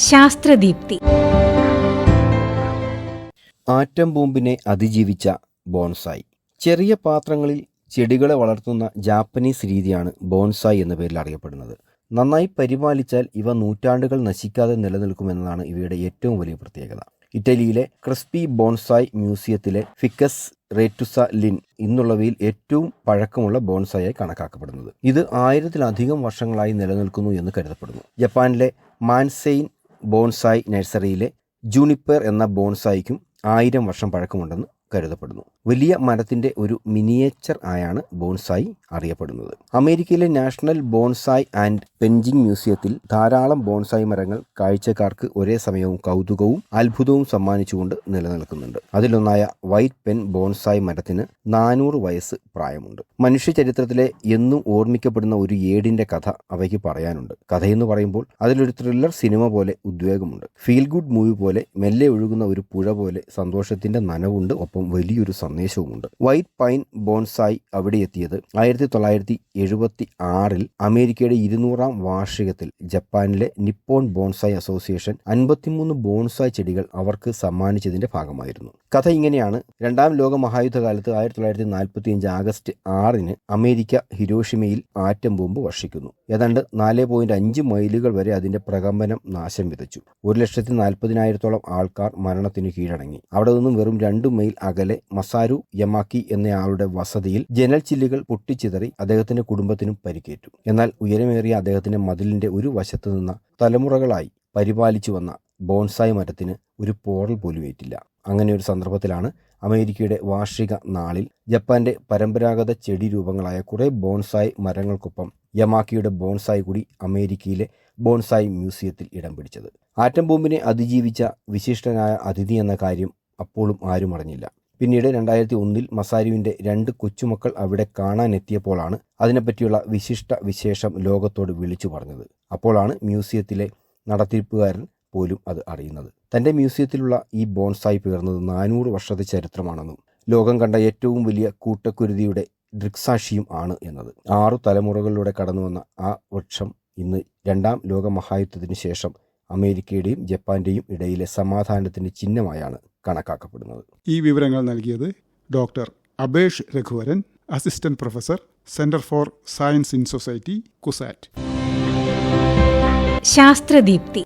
ശാസ്ത്രദീപ്തി. Atom ബോംബിനെ അതിജീവിച്ച bonsai. ചെറിയ പാത്രങ്ങളിൽ ചെടികളെ വളർത്തുന്ന ജാപ്പനീസ് രീതിയാണ് ബോൺസായി എന്ന പേരിൽ അറിയപ്പെടുന്നത്. നന്നായി പരിപാലിച്ചാൽ ഇവ നൂറ്റാണ്ടുകൾ നശിക്കാതെ നിലനിൽക്കുമെന്നതാണ് ഇവയുടെ ഏറ്റവും വലിയ പ്രത്യേകത. ഇറ്റലിയിലെ ക്രിസ്പി ബോൺസായ് മ്യൂസിയത്തിലെ ഫിക്കസ് റേറ്റുസ ലിൻ ഇന്നുള്ളവയിൽ ഏറ്റവും പഴക്കമുള്ള ബോൺസായായി കണക്കാക്കപ്പെടുന്നത്. ഇത് ആയിരത്തിലധികം വർഷങ്ങളായി നിലനിൽക്കുന്നു എന്ന് കരുതപ്പെടുന്നു. ജപ്പാനിലെ മാൻസെയിൻ ബോൺസായ് നഴ്സറിയിലെ ജൂണിപ്പർ എന്ന ബോൺസായിക്കും ആയിരം വർഷം പഴക്കമുണ്ടെന്ന് കരുതപ്പെടുന്നു. വലിയ മരത്തിന്റെ ഒരു മിനിയേച്ചർ ആയാണ് ബോൺസായി അറിയപ്പെടുന്നത്. അമേരിക്കയിലെ നാഷണൽ ബോൺസായി ആൻഡ് പെൻജിങ് മ്യൂസിയത്തിൽ ധാരാളം ബോൺസായി മരങ്ങൾ കാഴ്ചക്കാർക്ക് ഒരേ സമയവും കൗതുകവും അത്ഭുതവും സമ്മാനിച്ചുകൊണ്ട് നിലനിൽക്കുന്നുണ്ട്. അതിലൊന്നായ വൈറ്റ് പെൻ ബോൺസായി മരത്തിന് നാനൂറ് വയസ്സ് പ്രായമുണ്ട്. മനുഷ്യ ചരിത്രത്തിലെ എന്നും ഓർമ്മിക്കപ്പെടുന്ന ഒരു ഏടിന്റെ കഥ അവയ്ക്ക് പറയാനുണ്ട്. കഥയെന്ന് പറയുമ്പോൾ അതിലൊരു ത്രില്ലർ സിനിമ പോലെ ഉദ്വേഗമുണ്ട്. ഫീൽ ഗുഡ് മൂവി പോലെ മെല്ലെ ഒഴുകുന്ന ഒരു പുഴ പോലെ സന്തോഷത്തിന്റെ നനവുണ്ട്. ഒപ്പം വലിയൊരു സന്ദേശവുമുണ്ട്. വൈറ്റ് പൈൻ ബോൺസായി അവിടെ എത്തിയത് ആയിരത്തി തൊള്ളായിരത്തി എഴുപത്തി ആറിൽ അമേരിക്കയുടെ ഇരുന്നൂറാം വാർഷികത്തിൽ ജപ്പാനിലെ നിപ്പോൺ ബോൺസായി അസോസിയേഷൻ അൻപത്തിമൂന്ന് ബോൺസായി ചെടികൾ അവർക്ക് സമ്മാനിച്ചതിന്റെ ഭാഗമായിരുന്നു. കഥ ഇങ്ങനെയാണ്. രണ്ടാം ലോക മഹായുദ്ധകാലത്ത് ആയിരത്തി തൊള്ളായിരത്തി നാൽപ്പത്തി അഞ്ച് ആഗസ്റ്റ് ആറിന് അമേരിക്ക ഹിരോഷിമയിൽ ആറ്റം ബോംബ് വർഷിക്കുന്നു. ഏതാണ്ട് നാല് പോയിന്റ് അഞ്ച് മൈലുകൾ വരെ അതിന്റെ പ്രകമ്പനം നാശം വിതച്ചു. ഒരു ലക്ഷത്തി നാൽപ്പതിനായിരത്തോളം ആൾക്കാർ മരണത്തിന് കീഴടങ്ങി. അവിടെ നിന്നും വെറും രണ്ട് മൈൽ അകലെ മസാരു യമാക്കി എന്നയാളുടെ വസതിയിൽ ജനൽ ചില്ലുകൾ പൊട്ടിച്ചിതറി അദ്ദേഹത്തിന്റെ കുടുംബത്തിനും പരിക്കേറ്റു. എന്നാൽ ഉയരമേറിയ അദ്ദേഹത്തിന്റെ മതിലിന്റെ ഒരു വശത്ത് നിന്ന തലമുറകളായി പരിപാലിച്ചു വന്ന ബോൺസായി മരത്തിന് ഒരു പോറൽ പോലും ഏറ്റില്ല. അങ്ങനെ ഒരു സന്ദർഭത്തിലാണ് അമേരിക്കയുടെ വാർഷിക നാളിൽ ജപ്പാന്റെ പരമ്പരാഗത ചെടി രൂപങ്ങളായ കുറേ ബോൺസായി മരങ്ങൾക്കൊപ്പം യമാക്കിയുടെ ബോൺസായി കൂടി അമേരിക്കയിലെ ബോൺസായി മ്യൂസിയത്തിൽ ഇടം പിടിച്ചത്. ആറ്റം ബോംബിനെ അതിജീവിച്ച വിശിഷ്ടനായ അതിഥി എന്ന കാര്യം അപ്പോഴും ആരും അറിഞ്ഞില്ല. പിന്നീട് രണ്ടായിരത്തി ഒന്നിൽ മസാരുവിന്റെ രണ്ട് കൊച്ചുമക്കൾ അവിടെ കാണാനെത്തിയപ്പോഴാണ് അതിനെപ്പറ്റിയുള്ള വിശിഷ്ട വിശേഷം ലോകത്തോട് വിളിച്ചു പറഞ്ഞത്. അപ്പോഴാണ് മ്യൂസിയത്തിലെ നടത്തിപ്പുകാരൻ പോലും അത് അറിയുന്നത്. തന്റെ മ്യൂസിയത്തിലുള്ള ഈ ബോൺസായി പേർന്നത് നാനൂറ് വർഷത്തെ ചരിത്രമാണെന്നും ലോകം കണ്ട ഏറ്റവും വലിയ കൂട്ടക്കുരുതിയുടെ ദൃക്സാക്ഷിയും ആണ് എന്നത്. ആറു തലമുറകളിലൂടെ കടന്നുവന്ന ആ വൃക്ഷം ഇന്ന് രണ്ടാം ലോക മഹായുദ്ധത്തിനു ശേഷം അമേരിക്കയുടെയും ജപ്പാന്റെയും ഇടയിലെ സമാധാനത്തിന്റെ ചിഹ്നമായാണ് കണക്കാക്കപ്പെടുന്നത്. ഈ വിവരങ്ങൾ നൽകിയത് doctor Abhesh Raghuvaran assistant professor centre for science in society CUSAT. Sasthradeepthi.